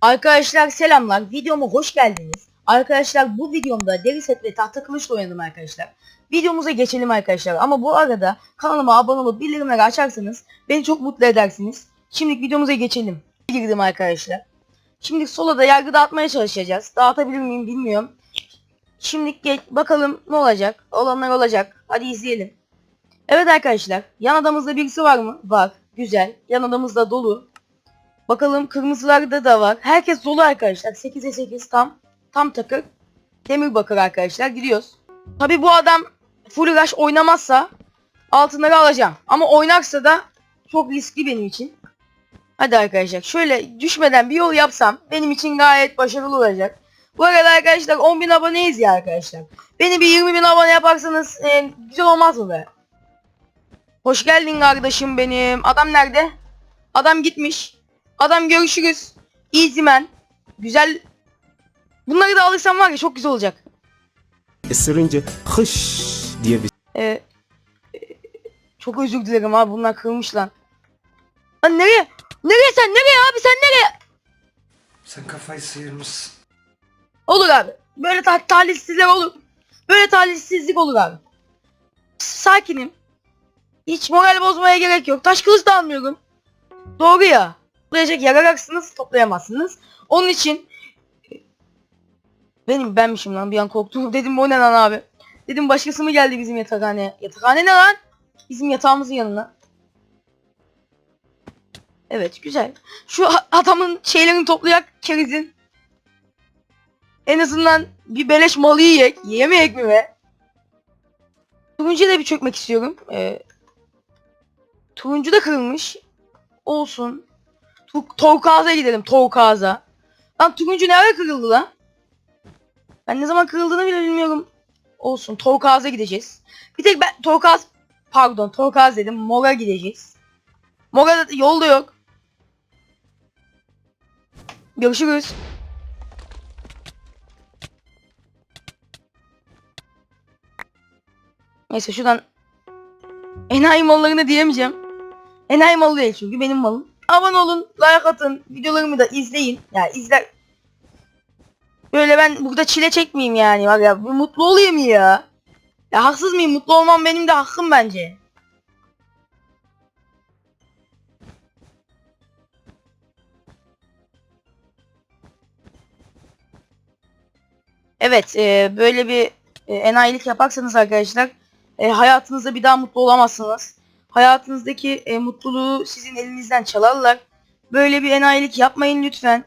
Arkadaşlar selamlar. Videoma hoş geldiniz. Arkadaşlar bu videomda deri set ve tahta kılıçla oynadım arkadaşlar. Videomuza geçelim arkadaşlar. Ama bu arada kanalıma abone olup bildirimleri açarsanız beni çok mutlu edersiniz. Şimdi videomuza geçelim. Girdim arkadaşlar. Şimdi sola da yargı dağıtmaya çalışacağız. Dağıtabilir miyim bilmiyorum. Şimdi bakalım ne olacak. Olanlar olacak. Hadi izleyelim. Evet arkadaşlar. Yan adamızda birisi var mı? Var. Güzel. Yan adamızda dolu. Bakalım kırmızılarda da var. Herkes dolu arkadaşlar. 8'e 8 tam. Tam takır. Demir bakır arkadaşlar. Gidiyoruz. Tabi bu adam full rush oynamazsa altınları alacağım. Ama oynarsa da çok riskli benim için. Hadi arkadaşlar şöyle düşmeden bir yol yapsam benim için gayet başarılı olacak. Bu arada arkadaşlar 10.000 aboneyiz ya arkadaşlar. Beni bir 20.000 abone yaparsanız e, güzel olmaz mı be? Hoş geldin kardeşim benim. Adam nerede? Adam gitmiş. Adam görüşürüz. Easy man. Güzel. Bunları da alırsam var ya çok güzel olacak. Isırınca hış diye bir Ee, e, çok özür dilerim abi bunlar kırılmış lan. Lan nereye? Nereye sen? Nereye abi sen nereye? Sen kafayı sıyırmışsın. Olur abi. Böyle ta talihsizlikler olur. Böyle talihsizlik olur abi. Sakinim. Hiç moral bozmaya gerek yok. Taş kılıç da almıyorum. Doğru ya. Toplayacak yer ararsınız toplayamazsınız. Onun için benim benmişim lan bir an korktum. Dedim o ne lan abi. Dedim başkası mı geldi bizim yatakhaneye. Yatakhane ne lan? Bizim yatağımızın yanına. Evet güzel. Şu adamın şeylerini toplayak kerizin. En azından bir beleş malı yiyek. Yiyemeyek mi be? Turuncuya da bir çökmek istiyorum. Ee, turuncu da kırılmış. Olsun. Tu Torkaz'a gidelim. Torkaz'a. Lan turuncu ne ara kırıldı lan? Ben ne zaman kırıldığını bile bilmiyorum. Olsun. Torkaz'a gideceğiz. Bir tek ben Torkaz pardon Torkaz dedim. Mora gideceğiz. Mora da yolda yok. Görüşürüz. Neyse şuradan enayi mallarını diyemeyeceğim. Enayi malı değil çünkü benim malım. Abone olun, like atın, videolarımı da izleyin. Ya izler. Böyle ben burada çile çekmeyeyim yani var ya. Mutlu olayım ya. Ya haksız mıyım? Mutlu olmam benim de hakkım bence. Evet, e, böyle bir e, enayilik yaparsanız arkadaşlar e, hayatınızda bir daha mutlu olamazsınız. Hayatınızdaki e, mutluluğu sizin elinizden çalarlar. Böyle bir enayilik yapmayın lütfen.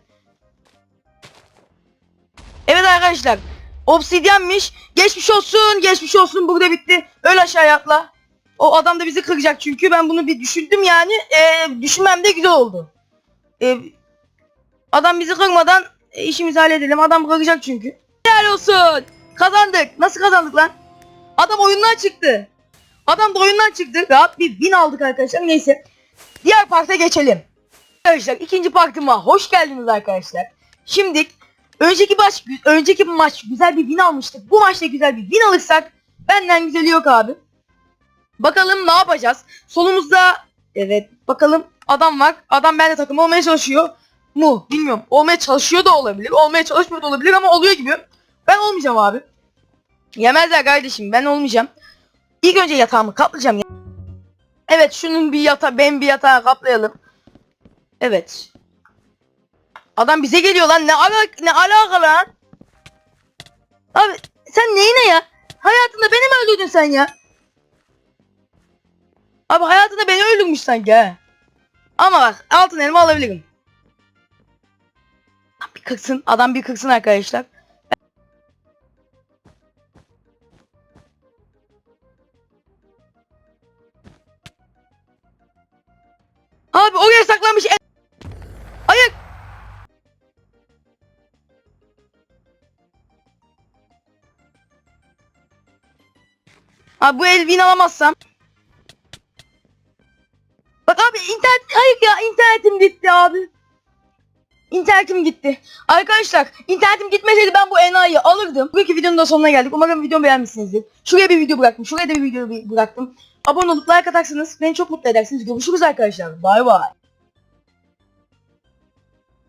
Evet arkadaşlar. Obsidyenmiş. Geçmiş olsun. Geçmiş olsun. Burada bitti. Öl aşağıya atla. O adam da bizi kıracak çünkü. Ben bunu bir düşündüm yani. E, düşünmem de güzel oldu. E, adam bizi kırmadan e, işimizi halledelim. Adam kıracak çünkü. Helal olsun. Kazandık. Nasıl kazandık lan? Adam oyundan çıktı. Adam da oyundan çıktı. Rahat bir win aldık arkadaşlar. Neyse. Diğer parta geçelim. Arkadaşlar ikinci partıma hoş geldiniz arkadaşlar. Şimdi önceki maç önceki maç güzel bir win almıştık. Bu maçta güzel bir win alırsak benden güzeli yok abi. Bakalım ne yapacağız? Solumuzda evet bakalım adam var. Adam benimle takım olmaya çalışıyor. Mu bilmiyorum. Olmaya çalışıyor da olabilir. Olmaya çalışmıyor da olabilir ama oluyor gibi. Ben olmayacağım abi. Yemezler kardeşim ben olmayacağım. İlk önce yatağımı kaplayacağım. ya. Evet şunun bir yata ben bir yatağı kaplayalım. Evet. Adam bize geliyor lan ne ala ne alaka lan? Abi sen neyine ya? Hayatında beni mi öldürdün sen ya? Abi hayatında beni öldürmüş sanki ha. Ama bak altın elma alabilirim. Bir kırsın adam bir kırsın arkadaşlar. Abi oraya saklanmış el... Ayak. Abi bu el win alamazsam. Bak abi internet hayır ya internetim gitti abi. İnternetim gitti. Arkadaşlar internetim gitmeseydi ben bu enayiyi alırdım. Bugünkü videonun da sonuna geldik. Umarım videomu beğenmişsinizdir. Şuraya bir video bıraktım. Şuraya da bir video bıraktım. Abone olup like atarsanız beni çok mutlu edersiniz. Görüşürüz arkadaşlar. Bay bay.